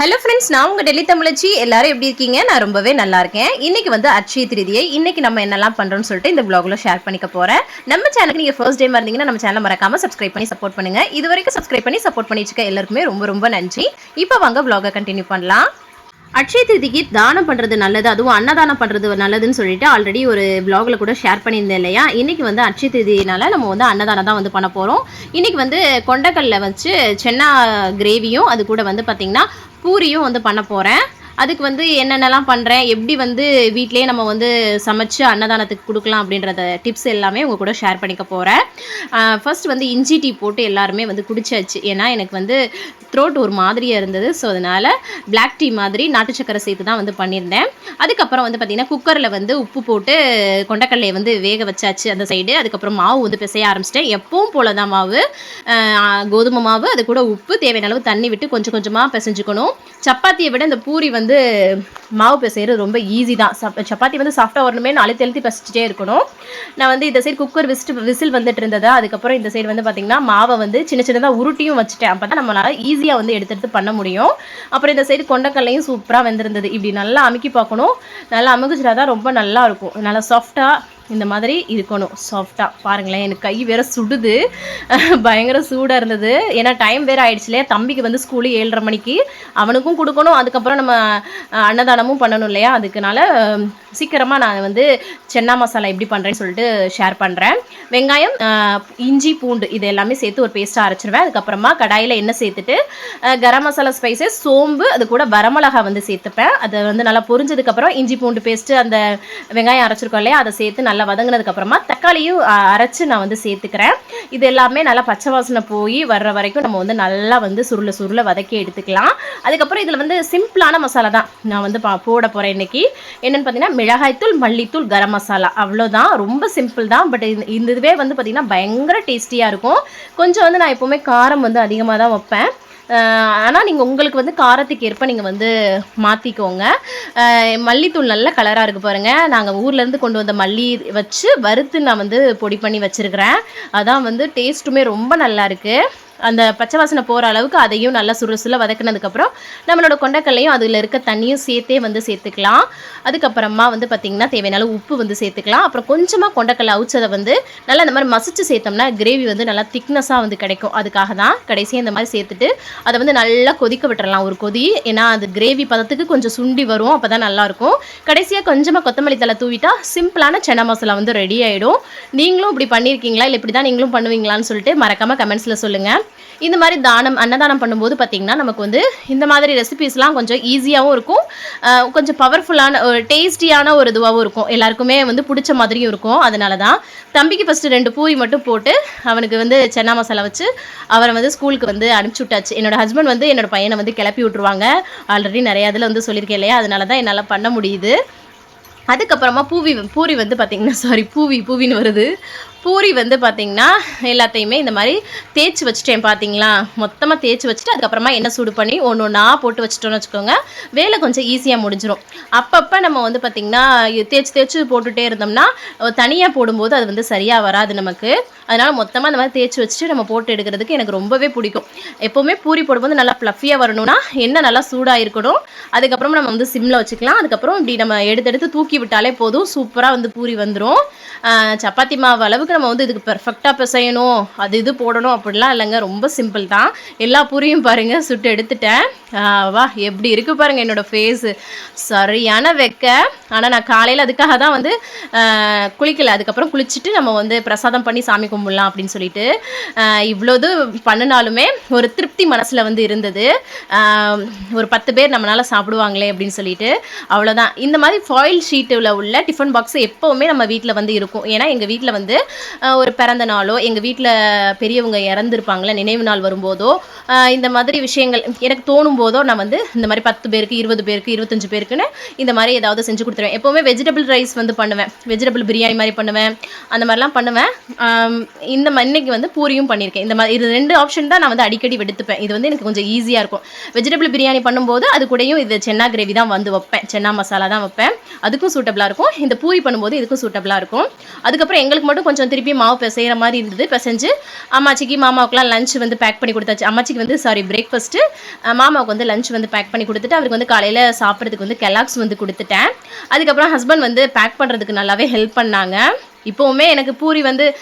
Hello friends நான் உங்கள் டெல்லி தமிழச்சி. எல்லாரும் எப்படி இருக்கீங்க? நான் ரொம்பவே நல்லா இருக்கேன். இன்னைக்கு வந்து அட்சய திருதியை இன்னைக்கு நம்ம என்னெல்லாம் பண்ணுறோம்னு சொல்லிட்டு இந்த ப்ளாகில் ஷேர் பண்ணிக்க போகிறேன் நம்ம சேனலுக்கு நீங்கள் ஃபர்ஸ்ட் டைம் இருந்தீங்கன்னா நம்ம சேனல் மறக்காமல் சப்ஸ்கிரைப் பண்ணி சப்போர்ட் பண்ணுங்க. இது வரைக்கும் சப்ஸ்கிரைப் பண்ணி சப்போர்ட் பண்ணிட்டு இருக்க எல்லாருக்குமே ரொம்ப ரொம்ப நன்றி. இப்போ வாங்க vlog-அ கண்டினியூ பண்ணலாம். அட்சய திருதிக்கு தானம் பண்ணுறது நல்லது அதுவும் அன்னதானம் பண்ணுறது நல்லதுன்னு சொல்லிட்டு ஆல்ரெடி ஒரு பிளாகில் கூட ஷேர் பண்ணியிருந்தேன் இல்லையா? இன்னைக்கு வந்து அக்ஷய திருதினால நம்ம வந்து அன்னதானம் தான் வந்து பண்ண போகிறோம் இன்றைக்கி வந்து கொண்டக்கல்ல வச்சு சென்னா கிரேவியும் அது கூட வந்து பார்த்திங்கன்னா பூரியும் வந்து பண்ண போகிறேன் அதுக்கு வந்து என்னென்னலாம் பண்ணுறேன் எப்படி வந்து வீட்டிலே நம்ம வந்து சமைச்சு அன்னதானத்துக்கு கொடுக்கலாம் அப்படின்றத டிப்ஸ் எல்லாமே உங்கள் கூட ஷேர் பண்ணிக்க போகிறேன் ஃபர்ஸ்ட் வந்து இஞ்சி டீ போட்டு எல்லாருமே வந்து குடிச்சாச்சு. ஏன்னா எனக்கு வந்து த்ரோட் ஒரு மாதிரியாக இருந்தது. ஸோ அதனால் பிளாக் டீ மாதிரி நாட்டு சக்கரை சேர்த்து தான் வந்து பண்ணியிருந்தேன். அதுக்கப்புறம் வந்து பார்த்திங்கன்னா குக்கரில் வந்து உப்பு போட்டு கொண்டக்கடலையை வந்து வேக வச்சாச்சு அந்த சைடு அதுக்கப்புறம் மாவு வந்து பிசைய ஆரம்பிச்சிட்டேன். எப்பவும் போல தான் மாவு கோதுமை மாவு அது கூட உப்பு தேவையான அளவு தண்ணி விட்டு கொஞ்சம் கொஞ்சமாக பிசைஞ்சுக்கணும். சப்பாத்தியை விட இந்த பூரி வந்து வந்து மாவு பிசைகிறது ரொம்ப ஈஸி தான். சப் சப்பாத்தி வந்து சாஃப்டாக வரணுமே அழுத்தி அழுத்தி பசிச்சுட்டே இருக்கணும். நான் வந்து இந்த சைடு குக்கர் விசிட்டு விசில் வந்துட்டு இருந்ததா. அதுக்கப்புறம் இந்த சைடு வந்து பார்த்திங்கன்னா மாவை வந்து சின்ன சின்னதாக உருட்டியும் வச்சுட்டேன். அப்போ தான் நம்மளால் ஈஸியாக வந்து எடுத்து எடுத்து பண்ண முடியும். அப்புறம் இந்த சைடு கொண்டக்கல்லையும் சூப்பராக வெந்திருந்தது. இப்படி நல்லா அமுக்கி பார்க்கணும். நல்லா அமுக்குச்சிட்டா தான் ரொம்ப நல்லா இருக்கும். நல்லா சாஃப்டாக இந்த மாதிரி இருக்கணும். சாஃப்டாக பாருங்களேன் எனக்கு கை வேற சுடுது. பயங்கர சூடாக இருந்தது. ஏன்னா டைம் வேறு ஆயிடுச்சு இல்லையா? தம்பிக்கு வந்து ஸ்கூலு ஏழரை மணிக்கு அவனுக்கும் கொடுக்கணும். அதுக்கப்புறம் நம்ம அன்னதானமும் பண்ணணும் இல்லையா? அதுக்குனால சீக்கிரமாக நான் வந்து சென்னா மசாலா எப்படி பண்ணுறேன்னு சொல்லிட்டு ஷேர் பண்ணுறேன் வெங்காயம் இஞ்சி பூண்டு இது எல்லாமே சேர்த்து ஒரு பேஸ்ட்டாக அரைச்சிருவேன். அதுக்கப்புறமா கடாயில் எண்ணெய் சேர்த்துட்டு கரம் மசாலா ஸ்பைசஸ் சோம்பு அது கூட வரமிளகா வந்து சேர்த்துப்பேன். அதை வந்து நல்லா பொரிஞ்சதுக்கப்புறம் இஞ்சி பூண்டு பேஸ்ட்டு அந்த வெங்காயம் அரைச்சிருக்கோம் இல்லையா அதை சேர்த்து நல்லா வதங்கினதுக்கப்புறமா தக்காளியும் அரைச்சி நான் வந்து சேர்த்துக்கிறேன். இது எல்லாமே நல்லா பச்சை வாசனை போய் வர்ற வரைக்கும் நம்ம வந்து நல்லா வந்து சுருளை சுருளை வதக்கி எடுத்துக்கலாம். அதுக்கப்புறம் இதில் வந்து சிம்பிளான மசாலா தான் நான் வந்து பா- போட போகிறேன் இன்றைக்கி என்னென்னு பார்த்தீங்கன்னா மிளகாய்த்தூள் மல்லித்தூள் கரம் மசாலா. அவ்வளோதான் ரொம்ப சிம்பிள் தான். பட் இந்த இந்த இதுவே வந்து பார்த்திங்கன்னா பயங்கர டேஸ்டியாக இருக்கும். கொஞ்சம் வந்து நான் எப்போவுமே காரம் வந்து அதிகமாக தான் வைப்பேன். ஆனால் நீங்கள் உங்களுக்கு வந்து காரத்துக்கு ஏற்ப நீங்கள் வந்து மாற்றிக்கோங்க மல்லித்தூள் நல்ல கலராக இருக்குது பாருங்கள் நாங்கள் ஊர்லேருந்து கொண்டு வந்த மல்லி வச்சு வறுத்து நான் வந்து பொடி பண்ணி வச்சுருக்கிறேன். அதான் வந்து டேஸ்ட்டுமே ரொம்ப நல்லா இருக்குது அந்த பச்சை வாசனை போகிற அளவுக்கு அதையும் நல்லா சுரு வதக்கினதுக்கப்புறம் வதக்குனதுக்கப்புறம் நம்மளோட கொண்டக்கல்லையும் அதில் இருக்க தண்ணியும் சேர்த்தே வந்து சேர்த்துக்கலாம். அதுக்கப்புறமா வந்து பார்த்திங்கன்னா தேவையான உப்பு வந்து சேர்த்துக்கலாம். அப்புறம் கொஞ்சமாக கொண்டக்கல்லை அவிச்சதை வந்து நல்லா இந்த மாதிரி மசிச்சு சேர்த்தோம்னா கிரேவி வந்து நல்லா திக்னஸாக வந்து கிடைக்கும். அதுக்காக தான் கடைசியாக இந்த மாதிரி சேர்த்துட்டு அதை வந்து நல்லா கொதிக்க விட்டுறலாம் ஒரு கொதி. ஏன்னா அது கிரேவி பதத்துக்கு கொஞ்சம் சுண்டி வரும் அப்போ தான் நல்லாயிருக்கும் கடைசியாக கொஞ்சமாக கொத்தமல்லி தலை தூவிட்டா சிம்பிளான சென்னா மசாலா வந்து ரெடி ஆகிடும் நீங்களும் இப்படி பண்ணியிருக்கீங்களா இல்லை இப்படி தான் நீங்களும் பண்ணுவீங்களான்னு சொல்லிட்டு மறக்காமல் கமெண்ட்ஸில் சொல்லுங்கள் இந்த மாதிரி தானம் அன்னதானம் பண்ணும்போது பார்த்திங்கன்னா நமக்கு வந்து இந்த மாதிரி ரெசிபீஸ்லாம் கொஞ்சம் ஈஸியாகவும் இருக்கும். கொஞ்சம் பவர்ஃபுல்லான ஒரு டேஸ்டியான ஒரு இதுவாகவும் இருக்கும். எல்லாருக்குமே வந்து பிடிச்ச மாதிரியும் இருக்கும். அதனால தான் தம்பிக்கு ஃபஸ்ட்டு ரெண்டு பூரி மட்டும் போட்டு அவனுக்கு வந்து சென்னா மசாலா வச்சு அவரை வந்து ஸ்கூலுக்கு வந்து அனுப்பிச்சி விட்டாச்சு. என்னோடய ஹஸ்பண்ட் வந்து என்னோட பையனை வந்து கிளப்பி விட்ருவாங்க ஆல்ரெடி நிறையா இதில் வந்து சொல்லியிருக்கேன் இல்லையா? அதனால தான் என்னால் பண்ண முடியுது. அதுக்கப்புறமா பூவி பூரி வந்து பார்த்திங்கன்னா சாரி பூவி பூவின்னு வருது. பூரி வந்து பார்த்திங்கன்னா எல்லாத்தையுமே இந்த மாதிரி தேய்ச்சி வச்சுட்டேன் பார்த்தீங்களா மொத்தமாக தேய்ச்சி வச்சுட்டு அதுக்கப்புறமா எண்ணெய் சூடு பண்ணி ஒன்று ஒன்றா போட்டு வச்சுட்டோன்னு வச்சுக்கோங்க. வேலை கொஞ்சம் ஈஸியாக முடிஞ்சிடும் அப்பப்போ நம்ம வந்து பார்த்திங்கன்னா தேய்ச்சி தேய்ச்சி போட்டுகிட்டே இருந்தோம்னா தனியாக போடும்போது அது வந்து சரியாக வராது நமக்கு. அதனால் மொத்தமாக இந்த மாதிரி தேய்ச்சி வச்சுட்டு நம்ம போட்டு எடுக்கிறதுக்கு எனக்கு ரொம்பவே பிடிக்கும். எப்போவுமே பூரி போடும்போது நல்லா ஃப்ளஃபியாக வரணும்னா எண்ணெய் நல்லா சூடாக இருக்கணும் அதுக்கப்புறம் நம்ம வந்து சிம்மில் வச்சுக்கலாம். அதுக்கப்புறம் இப்படி நம்ம எடுத்து எடுத்து தூக்கி விட்டாலே போதும். சூப்பராக வந்து பூரி வந்துடும் சப்பாத்தி மாவு அளவுக்கு நம்ம வந்து இதுக்கு பெர்ஃபெக்டாக பிசையணும் அது இது போடணும் அப்படிலாம் இல்லைங்க. ரொம்ப சிம்பிள் தான். எல்லா பூரியும் பாருங்கள் சுட்டு எடுத்துட்டேன். வா எப்படி இருக்குது பாருங்கள் என்னோட ஃபேஸு சரியான வெக்க. ஆனால் நான் காலையில் அதுக்காக தான் வந்து குளிக்கலை குளிக்கல. அதுக்கப்புறம் குளிச்சுட்டு நம்ம வந்து பிரசாதம் பண்ணி சாமி கும்பிடலாம் அப்படின்னு சொல்லிட்டு இவ்வளோது பண்ணினாலுமே ஒரு திருப்தி மனசில் வந்து இருந்தது. ஒரு பத்து பேர் நம்மளால் சாப்பிடுவாங்களே அப்படின்னு சொல்லிட்டு அவ்வளோதான் இந்த மாதிரி ஃபாயில் ஷீட்டில் உள்ள டிஃபன் பாக்ஸ் எப்போவுமே நம்ம வீட்டில் வந்து இருக்கும். ஏன்னா எங்கள் வீட்டில் வந்து ஒரு பிறந்த நாளோ எங்கள் வீட்டில் பெரியவங்க இறந்துருப்பாங்களே நினைவு நாள் வரும்போதோ இந்த மாதிரி விஷயங்கள் எனக்கு தோணும் போதோ நான் வந்து இந்த மாதிரி பத்து பேருக்கு இருபது பேருக்கு இருபத்தஞ்சு பேருக்குன்னு இந்த மாதிரி ஏதாவது செஞ்சு கொடுத்துருவேன். எப்போவுமே வெஜிடபிள் ரைஸ் வந்து பண்ணுவேன். வெஜிடபிள் பிரியாணி மாதிரி பண்ணுவேன். அந்த மாதிரிலாம் பண்ணுவேன். இந்த இன்னைக்கு வந்து பூரியும் பண்ணியிருக்கேன். இந்த மாதிரி இது ரெண்டு ஆப்ஷன் தான் நான் வந்து அடிக்கடி எடுத்துப்பேன் இது வந்து எனக்கு கொஞ்சம் ஈஸியாக இருக்கும். வெஜிடபிள் பிரியாணி பண்ணும்போது அது கூடயும் இது சென்னா கிரேவி தான் வந்து வைப்பேன். சென்னா மசாலா தான் வைப்பேன். அதுக்கும் சூட்டபிளாக இருக்கும். இந்த பூரி பண்ணும்போது இதுக்கும் சூட்டபிளாக இருக்கும். அதுக்கப்புறம் எங்களுக்கு மட்டும் கொஞ்சம் திருப்பி மாவு பிசைகிற மாதிரி இருந்தது. பிசைஞ்சு அம்மாச்சிக்கு மாமாவுக்குலாம் லஞ்ச் வந்து பேக் பண்ணி கொடுத்தாச்சு. அம்மாச்சிக்கு வந்து சாரி பிரேக்ஃபாஸ்ட்டு மாமாவுக்கு வந்து லஞ்ச் வந்து பேக் பண்ணி கொடுத்துட்டு அவருக்கு வந்து காலையில் சாப்பிட்றதுக்கு வந்து கெலாக்ஸ் வந்து கொடுத்துட்டேன். அதுக்கப்புறம் ஹஸ்பண்ட் வந்து பேக் பண்ணுறதுக்கு நல்லாவே ஹெல்ப் பண்ணாங்க. இப்போவுமே எனக்கு பூரி வந்து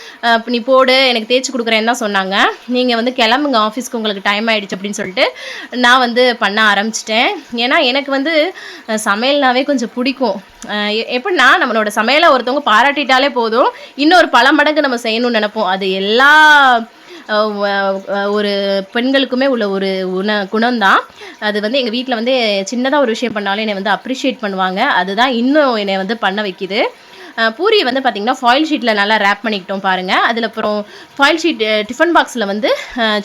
நீ போடு எனக்கு தேய்ச்சி கொடுக்குறேன்னு தான் சொன்னாங்க. நீங்கள் வந்து கிளம்புங்க ஆஃபீஸ்க்கு உங்களுக்கு டைம் ஆகிடுச்சு அப்படின்னு சொல்லிட்டு நான் வந்து பண்ண ஆரம்பிச்சிட்டேன். ஏன்னா எனக்கு வந்து சமையல்னாவே கொஞ்சம் பிடிக்கும். எ- எப்படின்னா நம்மளோட சமையலை ஒருத்தவங்க பாராட்டிட்டாலே போதும். இன்னொரு பல மடங்கு நம்ம செய்யணும்னு நினைப்போம். அது எல்லா ஒரு பெண்களுக்குமே உள்ள ஒரு உண குணம்தான். அது வந்து எங்கள் வீட்டில் வந்து சின்னதாக ஒரு விஷயம் பண்ணாலும் என்னை வந்து அப்ரிஷியேட் பண்ணுவாங்க. அதுதான் இன்னும் என்னை வந்து பண்ண வைக்குது. பூரியை பூரி வந்து பார்த்திங்கன்னா ஃபாயில் ஷீட்டில் நல்லா ரேப் பண்ணிக்கிட்டோம் பாருங்கள் அதில் அப்புறம் ஃபாயில் ஷீட் டிஃபன் பாக்ஸில் வந்து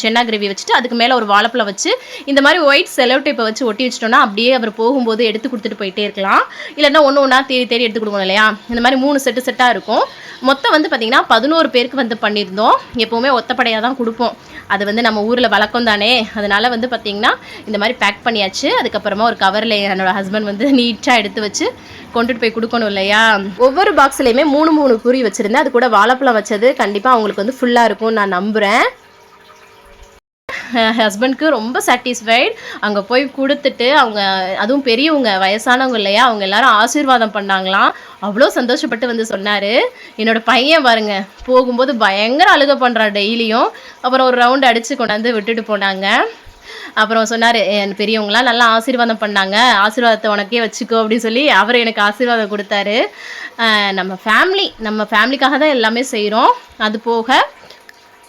சென்னா கிரேவி வச்சுட்டு அதுக்கு மேலே ஒரு வாழைப்பழம் வச்சு இந்த மாதிரி ஒயிட் செலவு டேப்பை வச்சு ஒட்டி வச்சிட்டோம்னா அப்படியே அவர் போகும்போது எடுத்து கொடுத்துட்டு போயிட்டே இருக்கலாம். இல்லைன்னா ஒன்று ஒன்றா தேடி தேடி எடுத்து கொடுக்கணும் இல்லையா? இந்த மாதிரி மூணு செட்டு செட்டாக இருக்கும். மொத்தம் வந்து பார்த்திங்கன்னா பதினோரு பேருக்கு வந்து பண்ணியிருந்தோம். எப்போவுமே ஒத்தப்படையாக தான் கொடுப்போம். அது வந்து நம்ம ஊரில் வழக்கம் தானே? அதனால் வந்து பார்த்திங்கன்னா இந்த மாதிரி பேக் பண்ணியாச்சு. அதுக்கப்புறமா ஒரு கவரில் என்னோட ஹஸ்பண்ட் வந்து நீட்டாக எடுத்து வச்சு கொண்டுட்டு போய் கொடுக்கணும் இல்லையா? ஒவ்வொரு பாக்ஸ்லையுமே மூணு மூணு பூரி வச்சுருந்தேன். அது கூட வாழைப்பழம் வச்சது கண்டிப்பாக அவங்களுக்கு வந்து ஃபுல்லாக இருக்கும்னு நான் நம்புகிறேன் ஹஸ்பண்ட்க்கு ரொம்ப சாட்டிஸ்ஃபைட் அங்கே போய் கொடுத்துட்டு அவங்க அதுவும் பெரியவங்க வயசானவங்க இல்லையா அவங்க எல்லாரும் ஆசீர்வாதம் பண்ணாங்களாம். அவ்வளோ சந்தோஷப்பட்டு வந்து சொன்னார். என்னோடய பையன் பாருங்க போகும்போது பயங்கர அழுக பண்ணுறான் டெய்லியும். அப்புறம் ஒரு ரவுண்ட் அடித்து கொண்டாந்து விட்டுட்டு போனாங்க. அப்புறம் சொன்னார் என் பெரியவங்களாம் நல்லா ஆசீர்வாதம் பண்ணாங்க. ஆசீர்வாதத்தை உனக்கே வச்சுக்கோ அப்படின்னு சொல்லி அவர் எனக்கு ஆசீர்வாதம் கொடுத்தாரு. நம்ம ஃபேமிலி நம்ம ஃபேமிலிக்காக தான் எல்லாமே செய்கிறோம் அது போக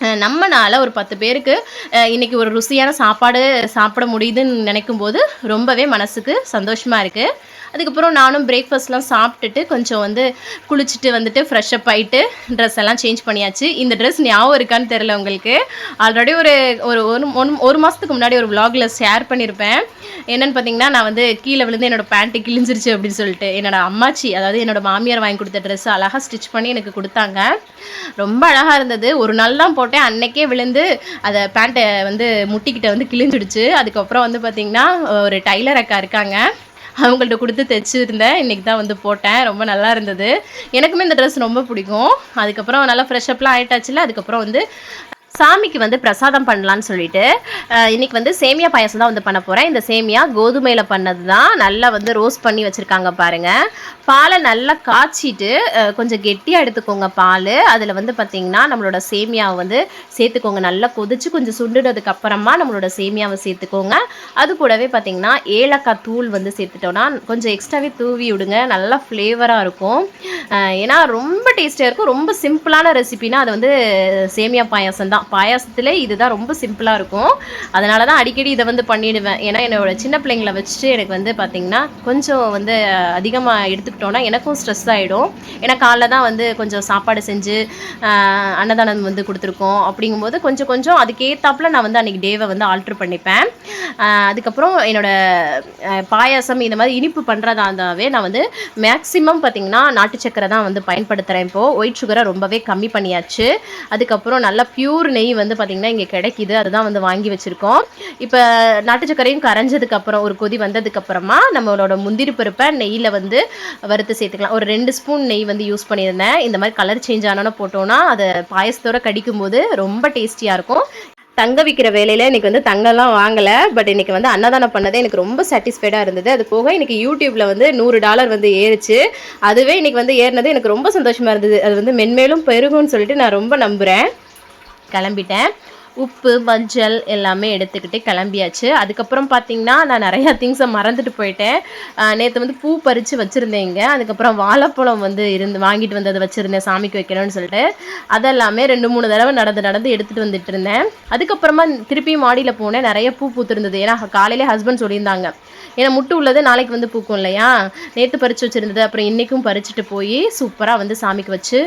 நம்மனால் ஒரு பத்து பேருக்கு இன்றைக்கி ஒரு ருசியான சாப்பாடு சாப்பிட முடியுதுன்னு நினைக்கும் போது ரொம்பவே மனசுக்கு சந்தோஷமாக இருக்குது அதுக்கப்புறம் நானும் பிரேக்ஃபாஸ்ட்லாம் சாப்பிட்டுட்டு கொஞ்சம் வந்து குளிச்சுட்டு வந்துட்டு ஃப்ரெஷ்அப் ஆகிட்டு ட்ரெஸ் எல்லாம் சேஞ்ச் பண்ணியாச்சு. இந்த ட்ரெஸ் ஞாபகம் இருக்கான்னு தெரில உங்களுக்கு. ஆல்ரெடி ஒரு ஒரு ஒரு ஒன்- ஒரு மாதத்துக்கு முன்னாடி ஒரு வ்ளாகில் ஷேர் பண்ணியிருப்பேன் என்னென்னு பார்த்தீங்கன்னா நான் வந்து கீழே விழுந்து என்னோட பேண்ட்டு கிழிஞ்சிருச்சு அப்படின்னு சொல்லிட்டு என்னோடய அம்மாச்சி அதாவது என்னோட மாமியார் வாங்கி கொடுத்த ட்ரெஸ் அழகாக ஸ்டிச் பண்ணி எனக்கு கொடுத்தாங்க. ரொம்ப அழகாக இருந்தது. ஒரு நாள் தான் போட்டேன். அன்னைக்கே விழுந்து அதை பேண்ட்டை வந்து முட்டிக்கிட்ட வந்து கிழிஞ்சிடுச்சு. அதுக்கப்புறம் வந்து பார்த்திங்கன்னா ஒரு டைலர் அக்கா இருக்காங்க. அவங்கள்ட்ட கொடுத்து தைச்சிருந்தேன். இன்றைக்கி தான் வந்து போட்டேன். ரொம்ப நல்லா இருந்தது. எனக்குமே இந்த ட்ரெஸ் ரொம்ப பிடிக்கும். அதுக்கப்புறம் நல்லா ஃப்ரெஷ்அப்லாம் ஆயிட்டாச்சுல அதுக்கப்புறம் வந்து சாமிக்கு வந்து பிரசாதம் பண்ணலான்னு சொல்லிட்டு இன்னைக்கு வந்து சேமியா பாயாசம் தான் வந்து பண்ண போகிறேன் இந்த சேமியா கோதுமையில் பண்ணது தான் நல்லா வந்து ரோஸ்ட் பண்ணி வச்சுருக்காங்க பாருங்கள் பாலை நல்லா காய்ச்சிட்டு கொஞ்சம் கெட்டியாக எடுத்துக்கோங்க பால். அதில் வந்து பார்த்திங்கன்னா நம்மளோட சேமியாவை வந்து சேர்த்துக்கோங்க. நல்லா கொதிச்சு கொஞ்சம் சுண்டுனதுக்கு அப்புறமா நம்மளோட சேமியாவை சேர்த்துக்கோங்க. அது கூடவே பார்த்திங்கன்னா ஏலக்காய் தூள் வந்து சேர்த்துட்டோன்னா கொஞ்சம் எக்ஸ்ட்ராவே தூவி விடுங்க. நல்லா ஃப்ளேவராக இருக்கும். ஏன்னா ரொம்ப டேஸ்டியாக இருக்கும். ரொம்ப சிம்பிளான ரெசிபினா அது வந்து சேமியா பாயாசம் தான். பாயாசத்தில் இதுதான் ரொம்ப சிம்பிளாக இருக்கும். அதனால தான் அடிக்கடி இதை வந்து பண்ணிடுவேன். ஏன்னா என்னோட சின்ன பிள்ளைங்கள வச்சுட்டு எனக்கு வந்து பார்த்திங்கன்னா கொஞ்சம் வந்து அதிகமாக எடுத்துக்கிட்டோன்னா எனக்கும் ஸ்ட்ரெஸ் ஆகிடும் ஏன்னா காலைல தான் வந்து கொஞ்சம் சாப்பாடு செஞ்சு அன்னதானம் வந்து கொடுத்துருக்கோம். அப்படிங்கும்போது கொஞ்சம் கொஞ்சம் அதுக்கேற்றாப்புல நான் வந்து அன்றைக்கி டேவை வந்து ஆல்ட்ரு பண்ணிப்பேன். அதுக்கப்புறம் என்னோட பாயாசம் இந்த மாதிரி இனிப்பு பண்ணுறதா இருந்தாவே நான் வந்து மேக்ஸிமம் பார்த்திங்கன்னா நாட்டு சக்கரை தான் வந்து பயன்படுத்துகிறேன் இப்போது ஒயிட் சுகரை ரொம்பவே கம்மி பண்ணியாச்சு. அதுக்கப்புறம் நல்லா பியூர் நெய் வந்து பார்த்திங்கன்னா இங்கே கிடைக்கிது. அதுதான் வந்து வாங்கி வச்சுருக்கோம். இப்போ நாட்டு சக்கரையும் கரைஞ்சதுக்கு அப்புறம் ஒரு கொதி வந்ததுக்கு அப்புறமா நம்மளோட முந்திரி பருப்பை நெய்யில் வந்து வறுத்து சேர்த்துக்கலாம். ஒரு ரெண்டு ஸ்பூன் நெய் வந்து யூஸ் பண்ணியிருந்தேன். இந்த மாதிரி கலர் சேஞ்ச் ஆனோன்னு போட்டோன்னா அதை பாயசத்தோட கடிக்கும் போது ரொம்ப டேஸ்டியாக இருக்கும். தங்க விற்கிற வேலையில் எனக்கு வந்து தங்கம்லாம் வாங்கலை. பட் இன்னைக்கு வந்து அன்னதானம் பண்ணதே எனக்கு ரொம்ப சாட்டிஸ்ஃபைடாக இருந்தது. அது போக இன்னைக்கு யூடியூப்பில் வந்து நூறு டாலர் வந்து ஏறிச்சு. அதுவே இன்னைக்கு வந்து ஏறினது எனக்கு ரொம்ப சந்தோஷமாக இருந்தது. அது வந்து மென்மேலும் பெருகும்னு சொல்லிட்டு நான் ரொம்ப நம்புகிறேன் கிளம்பிட்டேன். உப்பு மஞ்சள் எல்லாமே எடுத்துக்கிட்டு கிளம்பியாச்சு. அதுக்கப்புறம் பார்த்தீங்கன்னா நான் நிறையா திங்ஸை மறந்துட்டு போயிட்டேன். நேற்று வந்து பூ பறித்து வச்சுருந்தேன் அதுக்கப்புறம் வாழைப்பழம் வந்து இருந்து வாங்கிட்டு வந்ததை வச்சுருந்தேன் சாமிக்கு வைக்கணும்னு சொல்லிட்டு. அதெல்லாமே ரெண்டு மூணு தடவை நடந்து நடந்து எடுத்துகிட்டு வந்துட்டு இருந்தேன். அதுக்கப்புறமா திருப்பி மாடியில் போனேன். நிறைய பூ பூத்துருந்தது. ஏன்னா காலையிலே ஹஸ்பண்ட் சொல்லியிருந்தாங்க. ஏன்னா முட்டு உள்ளது நாளைக்கு வந்து பூக்கும் இல்லையா? நேற்று பறித்து வச்சுருந்தது. அப்புறம் இன்றைக்கும் பறிச்சுட்டு போய் சூப்பராக வந்து சாமிக்கு வச்சு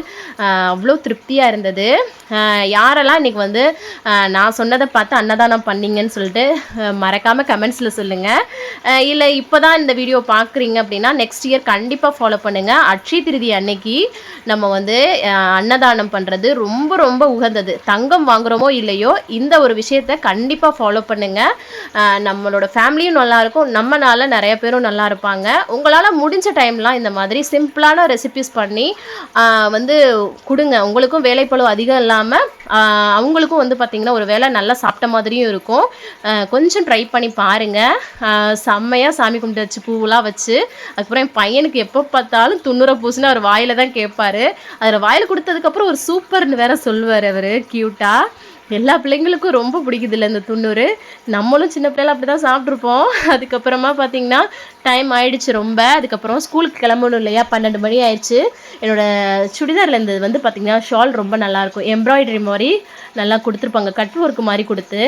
அவ்வளோ திருப்தியாக இருந்தது. யாரெல்லாம் இன்றைக்கி வந்து நான் சொன்னதை பார்த்து அன்னதானம் பண்ணீங்கன்னு சொல்லிட்டு மறக்காமல் கமெண்ட்ஸில் சொல்லுங்கள் இல்லை இப்போ தான் இந்த வீடியோ பார்க்குறீங்க அப்படின்னா நெக்ஸ்ட் இயர் கண்டிப்பாக ஃபாலோ பண்ணுங்கள் அட்சய திருதி அன்னைக்கு நம்ம வந்து அன்னதானம் பண்ணுறது ரொம்ப ரொம்ப உகந்தது. தங்கம் வாங்குகிறோமோ இல்லையோ இந்த ஒரு விஷயத்த கண்டிப்பாக ஃபாலோ பண்ணுங்கள் நம்மளோட ஃபேமிலியும் நல்லாயிருக்கும் நம்மனால நிறைய பேரும் நல்லா இருப்பாங்க. உங்களால் முடிஞ்ச டைம்லாம் இந்த மாதிரி சிம்பிளான ரெசிபிஸ் பண்ணி வந்து கொடுங்க. உங்களுக்கும் வேலைப்பளவு அதிகம் இல்லாமல் அவங்களுக்கும் வந்து பார்த்திங்கன்னா ஒரு வேளை நல்லா சாப்பிட்ட மாதிரியும் இருக்கும். கொஞ்சம் ட்ரை பண்ணி பாருங்கள் செம்மையாக சாமி கும்பிட்டு வச்சு பூவெலாம் வச்சு அதுக்கப்புறம் என் பையனுக்கு எப்போ பார்த்தாலும் துண்ணுற பூசுன்னு அவர் வாயில் தான் கேட்பாரு அதில் வாயில் கொடுத்ததுக்கப்புறம் ஒரு சூப்பர்னு வேற சொல்லுவார் அவர் க்யூட்டாக எல்லா பிள்ளைங்களுக்கும் ரொம்ப பிடிக்குதில்ல இந்த துண்ணூறு. நம்மளும் சின்ன பிள்ளைல அப்படி தான் சாப்பிட்ருப்போம் அதுக்கப்புறமா பார்த்தீங்கன்னா டைம் ஆயிடுச்சு ரொம்ப. அதுக்கப்புறம் ஸ்கூலுக்கு கிளம்பணும் இல்லையா? பன்னெண்டு மணி ஆயிடுச்சு. என்னோடய சுடிதாரில் இருந்தது வந்து பார்த்திங்கன்னா ஷால் ரொம்ப நல்லாயிருக்கும் எம்ப்ராய்டரி மாதிரி நல்லா கொடுத்துருப்பாங்க. கட் ஒர்க் மாதிரி கொடுத்து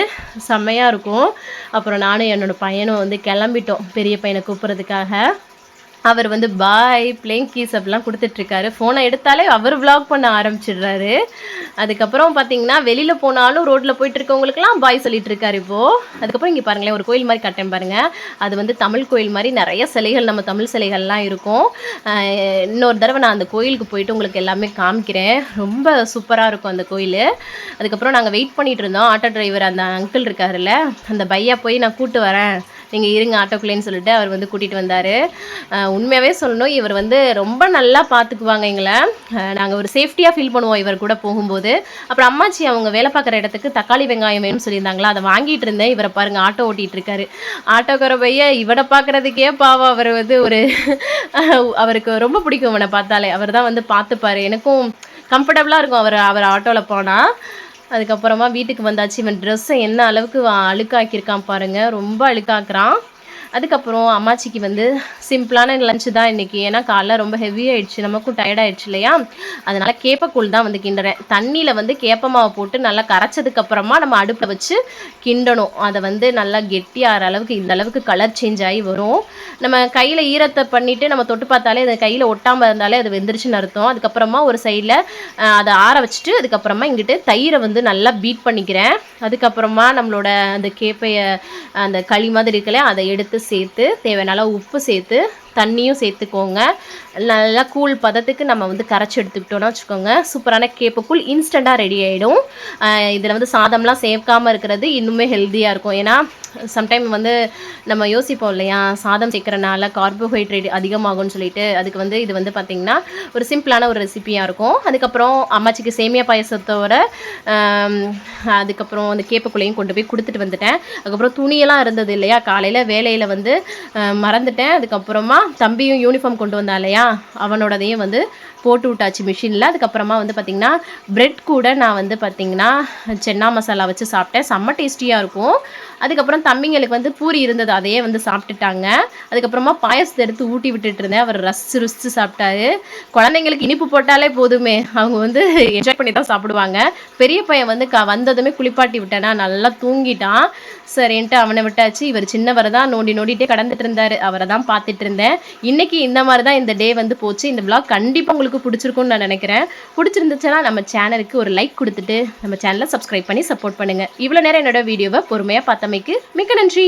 செம்மையாக இருக்கும். அப்புறம் நானும் என்னோடய பையனும் வந்து கிளம்பிட்டோம். பெரிய பையனை கூப்பிட்றதுக்காக. அவர் வந்து பாய் பிளேங் கீஸ் அப்படிலாம் கொடுத்துட்ருக்காரு. ஃபோனை எடுத்தாலே அவர் விளாக் பண்ண ஆரம்பிச்சிடுறாரு. அதுக்கப்புறம் பார்த்தீங்கன்னா வெளியில் போனாலும் ரோட்டில் போயிட்டு இருக்கவங்களுக்குலாம் பாய் சொல்லிட்டு இருக்காரு இப்போது அதுக்கப்புறம் இங்கே பாருங்களேன் ஒரு கோயில் மாதிரி கட்டேன் பாருங்கள் அது வந்து தமிழ் கோயில் மாதிரி நிறைய சிலைகள் நம்ம தமிழ் சிலைகள்லாம் இருக்கும். இன்னொரு தடவை நான் அந்த கோயிலுக்கு போயிட்டு உங்களுக்கு எல்லாமே காமிக்கிறேன். ரொம்ப சூப்பராக இருக்கும் அந்த கோயில். அதுக்கப்புறம் நாங்கள் வெயிட் பண்ணிகிட்டு இருந்தோம். ஆட்டோ டிரைவர் அந்த அங்கிள் இருக்காருல்ல அந்த பையா போய் நான் கூப்பிட்டு வரேன். நீங்கள் இருங்க ஆட்டோக்குள்ளேன்னு சொல்லிட்டு அவர் வந்து கூட்டிகிட்டு வந்தார். உண்மையாகவே சொல்லணும் இவர் வந்து ரொம்ப நல்லா பார்த்துக்குவாங்க எங்களை. நாங்கள் ஒரு சேஃப்டியாக ஃபீல் பண்ணுவோம் இவர் கூட போகும்போது. அப்புறம் அம்மாச்சி அவங்க வேலை பார்க்குற இடத்துக்கு தக்காளி வெங்காயம் வேணும்னு சொல்லியிருந்தாங்களா அதை வாங்கிட்டு இருந்தேன். இவரை பாருங்கள் ஆட்டோ ஓட்டிகிட்டு இருக்காரு. ஆட்டோக்கார பைய இவனை பார்க்குறதுக்கே பாவம் அவர் வந்து ஒரு அவருக்கு ரொம்ப பிடிக்கும் இவனை பார்த்தாலே. அவர் தான் வந்து பார்த்துப்பார். எனக்கும் கம்ஃபர்டபுளாக இருக்கும் அவர் அவர் ஆட்டோவில் போனால் அதுக்கப்புறமா வீட்டுக்கு வந்தாச்சு. இவன் ட்ரெஸ்ஸை என்ன அளவுக்கு அழுக்காக்கியிருக்கான் பாருங்கள் ரொம்ப அழுக்காக்குறான். அதுக்கப்புறம் அம்மாச்சிக்கு வந்து சிம்பிளான லஞ்சு தான் இன்றைக்கி ஏன்னா காலைல ரொம்ப ஹெவி ஆகிடுச்சு நமக்கும் டயர்டாயிடுச்சு இல்லையா? அதனால் கேப்பக்கூழ் தான் வந்து கிண்டுறேன். தண்ணியில் வந்து கேப்ப மாவை போட்டு நல்லா கரைச்சதுக்கப்புறமா நம்ம அடுப்பில் வச்சு கிண்டணும். அதை வந்து நல்லா கெட்டியாகிற அளவுக்கு இந்த அளவுக்கு கலர் சேஞ்ச் ஆகி வரும். நம்ம கையில் ஈரத்தை பண்ணிவிட்டு நம்ம தொட்டு பார்த்தாலே அது கையில் ஒட்டாமல் இருந்தாலே அது வெந்துருச்சுன்னு அர்த்தம். அதுக்கப்புறமா ஒரு சைடில் அதை ஆற வச்சுட்டு அதுக்கப்புறமா இங்கிட்டு தயிரை வந்து நல்லா பீட் பண்ணிக்கிறேன். அதுக்கப்புறமா நம்மளோட அந்த கேப்பையை அந்த களி மாதிரி இருக்கல அதை எடுத்து சேர்த்து தேவையான உப்பு சேர்த்து தண்ணியும் சேர்த்துக்கோங்க. நல்லா கூழ் பதத்துக்கு நம்ம வந்து கரைச்சி எடுத்துக்கிட்டோம்னா வச்சுக்கோங்க. சூப்பரான கேப்பக்கூழ் இன்ஸ்டண்ட்டாக ரெடி ஆகிடும் இதில் வந்து சாதம்லாம் சேர்க்காமல் இருக்கிறது இன்னுமே ஹெல்த்தியாக இருக்கும். ஏன்னா சம்டைம் வந்து நம்ம யோசிப்போம் இல்லையா? சாதம் சேர்க்குறனால கார்போஹைட்ரேட் அதிகமாகும்னு சொல்லிட்டு. அதுக்கு வந்து இது வந்து பார்த்திங்கன்னா ஒரு சிம்பிளான ஒரு ரெசிபியாக இருக்கும். அதுக்கப்புறம் அம்மாச்சிக்கு சேமியா பாயசத்தோட அதுக்கப்புறம் அந்த கேப்பக்குள்ளையும் கொண்டு போய் கொடுத்துட்டு வந்துட்டேன். அதுக்கப்புறம் துணியெல்லாம் இருந்தது இல்லையா? காலையில் வேலையில் வந்து மறந்துட்டேன். அதுக்கப்புறமா தம்பியும் யூனிஃபார்ம் கொண்டு வந்தா இல்லையா? அவனோடதையும் வந்து போட்டு விட்டாச்சு மிஷினில் அதுக்கப்புறமா வந்து பார்த்திங்கன்னா ப்ரெட் கூட நான் வந்து பார்த்திங்கன்னா சென்னா மசாலா வச்சு சாப்பிட்டேன். செம்ம டேஸ்டியாக இருக்கும். அதுக்கப்புறம் தம்பிங்களுக்கு வந்து பூரி இருந்தது அதையே வந்து சாப்பிட்டுட்டாங்க. அதுக்கப்புறமா பாயசத்தை எடுத்து ஊட்டி விட்டுட்டு இருந்தேன். அவர் ரசிச்சு ருசிச்சு சாப்பிட்டாரு. குழந்தைங்களுக்கு இனிப்பு போட்டாலே போதுமே. அவங்க வந்து என்ஜாய் பண்ணி தான் சாப்பிடுவாங்க. பெரிய பையன் வந்து க வந்ததுமே குளிப்பாட்டி விட்டேன்னா நல்லா தூங்கிட்டான். சரின்ட்டு அவனை விட்டாச்சு. இவர் சின்னவர் தான் நோண்டி நோண்டிகிட்டே கடந்துட்டு இருந்தார். அவரை தான் பார்த்துட்டு இருந்தேன். இன்னைக்கு இந்த மாதிரி தான் இந்த டே வந்து போச்சு. இந்த விழா கண்டிப்பாக உங்களுக்கு உங்களுக்கு பிடிச்சிருக்கும்னு நான் நினைக்கிறேன். பிடிச்சிருந்துச்சுன்னா நம்ம சேனலுக்கு ஒரு லைக் கொடுத்துட்டு நம்ம சேனலை சப்ஸ்கிரைப் பண்ணி சப்போர்ட் பண்ணுங்கள் இவ்வளோ நேரம் என்னோட வீடியோவை பொறுமையாக பார்த்தமைக்கு மிக்க நன்றி.